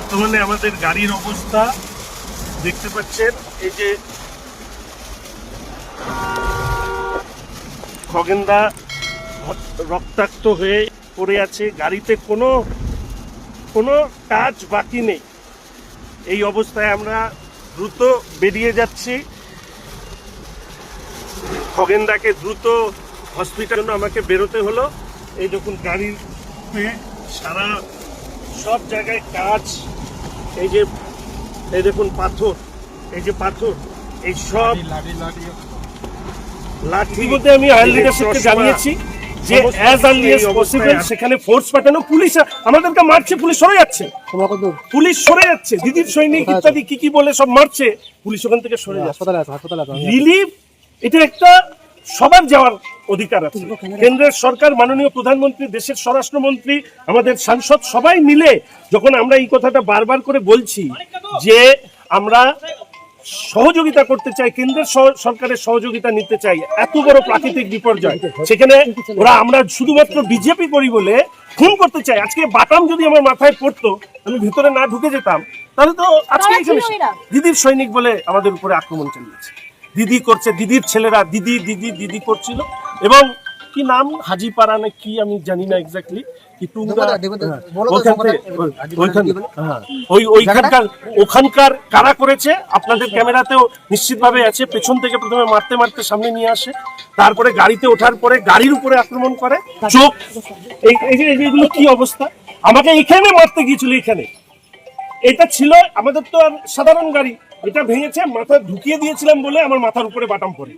বর্তমানে আমাদের গাড়ির অবস্থা দেখতে পাচ্ছেন, এই যে খগেন্দা রক্তাক্ত হয়ে পড়ে আছে, গাড়িতে কোনো কোনো কাজ বাকি নেই। এই অবস্থায় আমরা দ্রুত বেরিয়ে যাচ্ছি। খগেন্দাকে দ্রুত হসপিটাল আমাকে বেরোতে হলো। এই দেখুন গাড়ির সারা সব জায়গায় কাজ এই যে এই দেখুন পাথর এই যে পাথর এই সব লাঠি ইতিমধ্যে আমি আইন লিডারশিপকে জানিয়েছি যে অ্যাজ আর্লি এস পসিবল সেখানে ফোর্স পাঠানো পুলিশ আমাদেরকে মারছে পুলিশ সরে যাচ্ছে। পুলিশ সরে যাচ্ছে দিদির সৈনিক ইত্যাদি কি কি বলে সব মারছে পুলিশ ওখান থেকে সরে যাচ্ছে। হাসপাতালে আছে হাসপাতালে আছে। রিলিফ এটা একটা সবার যাওয়ার অধিকার আছে। কেন্দ্রের সরকার মাননীয় প্রধানমন্ত্রী দেশের স্বরাষ্ট্রমন্ত্রী আমাদের সাংসদ সবাই মিলে যখন আমরা এই কথাটা বারবার করে বলছি যে আমরা সহযোগিতা করতে চাই কেন্দ্রের সরকারের সহযোগিতা নিতে চাই এত বড় প্রাকৃতিক বিপর্যয় সেখানে ওরা আমরা শুধুমাত্র বিজেপি করি বলে খুন করতে চাই। আজকে বাটাম যদি আমার মাথায় পড়তো আমি ভিতরে না ঢুকে যেতাম তাহলে তো আজকে এখানে দিদির সৈনিক বলে আমাদের উপরে আক্রমণ চালিয়েছে। দিদি করছে দিদির ছেলেরা দিদি দিদি দিদি করছিল। এবং কি নাম? হাজিপাড়া না কি? আমি জানি না এক্স্যাক্টলি কি টুঙ্গা হ্যাঁ, থেকে- ওইখান- ওই ওইখানকার ওখানকার কারা করেছে? আপনাদের ক্যামেরাতেও নিশ্চিতভাবে আছে। পেছন থেকে প্রথমে মারতে মারতে সামনে নিয়ে আসে। তারপরে গাড়িতে ওঠার পরে গাড়ির উপরে আক্রমণ করে। চোখ এই এই যে এই কি অবস্থা? আমাকে এখানে মারতে গিয়েছিল এখানে। এটা ছিল আমাদের তো আর সাধারণ গাড়ি। এটা ভেঙেছে মাথা ঢুকিয়ে দিয়েছিলাম বলে আমার মাথার উপরে বাটাম পড়ে।